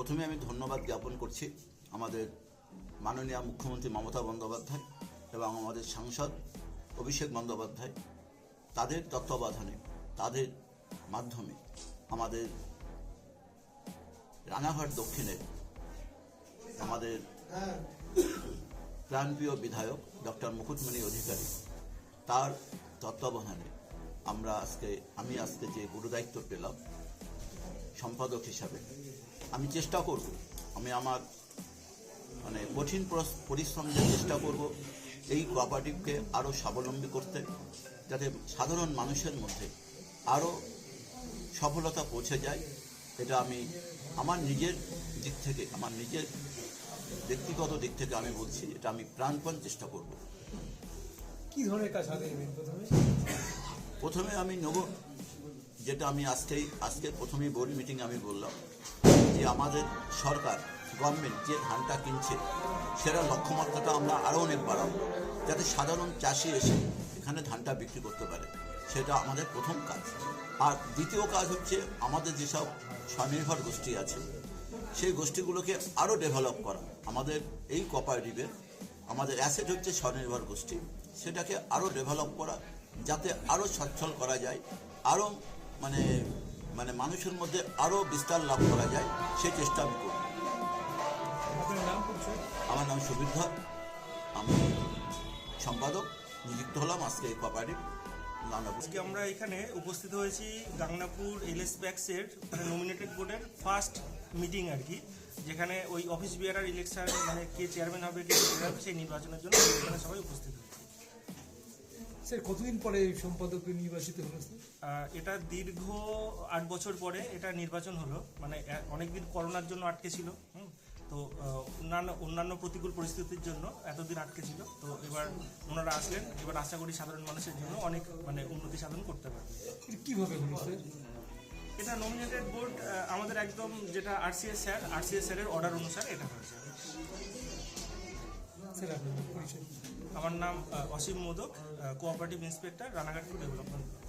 প্রথমে আমি ধন্যবাদ জ্ঞাপন করছি আমাদের মাননীয় মুখ্যমন্ত্রী মমতা বন্দ্যোপাধ্যায় এবং আমাদের সাংসদ অভিষেক বন্দ্যোপাধ্যায়। তাদের তত্ত্বাবধানে, তাদের মাধ্যমে আমাদের রানাঘাট দক্ষিণের আমাদের প্রাণপ্রিয় বিধায়ক ডক্টর মুকুটমণি অধিকারী, তার তত্ত্বাবধানে আমরা আজকে, আমি আজকে যে গুরুদায়িত্ব পেলাম সম্পাদক হিসাবে। আমি চেষ্টা করব। আমি আমার মানে কঠিন পরিশ্রম দিয়ে চেষ্টা করব এই কোঅপারেটিভকে আরও স্বাবলম্বী করতে যাতে সাধারণ মানুষের মধ্যে আরও সফলতা পৌঁছে যায়। এটা আমি আমার নিজের দিক থেকে আমার নিজের ব্যক্তিগত দিক থেকে আমি বলছি এটা আমি প্রাণপণ চেষ্টা করব। কি ধরনের কাজ হাতে প্রথমে? প্রথমে আমি নেব যেটা আমি আজকেই, আজকে প্রথমেই বোর্ড মিটিংয়ে আমি বললাম যে আমাদের সরকার গভর্নমেন্ট যে ধানটা কিনছে সেটা লক্ষ্যমাত্রাটা আমরা আরও অনেক বাড়াবো, যাতে সাধারণ চাষি এসে এখানে ধানটা বিক্রি করতে পারে। সেটা আমাদের প্রথম কাজ। আর দ্বিতীয় কাজ হচ্ছে আমাদের যেসব স্বনির্ভর গোষ্ঠী আছে, সেই গোষ্ঠীগুলোকে আরও ডেভেলপ করা। আমাদের এই কোঅপারেটিভের আমাদের অ্যাসেট হচ্ছে স্বনির্ভর গোষ্ঠী। সেটাকে আরও ডেভেলপ করা, যাতে আরও সচ্ছল করা যায়, আরও মানে মানে মানুষের মধ্যে আরও বিস্তার লাভ করা যায় সেই চেষ্টা আমি নাম আমার নাম সুবীর ধর। আমি সম্পাদক। নিযুক্ত হলাম আজকে এই কোঅপারেটিভ আজকে আমরা এখানে উপস্থিত হয়েছি গাংনাপুর এলএস ব্যাক্সের মানে নমিনেটেড বোর্ডের ফার্স্ট মিটিং আর কি যেখানে ওই অফিস বিয়ারার ইলেকশন মানে কে চেয়ারম্যান হবে কে সেই নির্বাচনের জন্য এখানে সবাই উপস্থিত হয়েছে। স্যার কতদিন পরে এই সম্পাদক নির্বাচিত হলো এটা দীর্ঘ আট বছর পরে এটা নির্বাচন হলো। মানে অনেকদিন করোনার জন্য আটকে ছিল। তো অন্যান্য অন্যান্য প্রতিকূল পরিস্থিতির জন্য এতদিন আটকে ছিল। তো এবার ওনারা আসলেন। এবার আশা করি সাধারণ মানুষের জন্য অনেক মানে উন্নতি সাধন করতে পারবে। কীভাবে হলো স্যার? এটা নমিনেটেড বোর্ড আমাদের একদম যেটা আরসিএস স্যার আরসিএস স্যারের অর্ডার অনুসারে এটা হয়েছে। আমার নাম Asim Modak cooperative inspector Ranaghat development.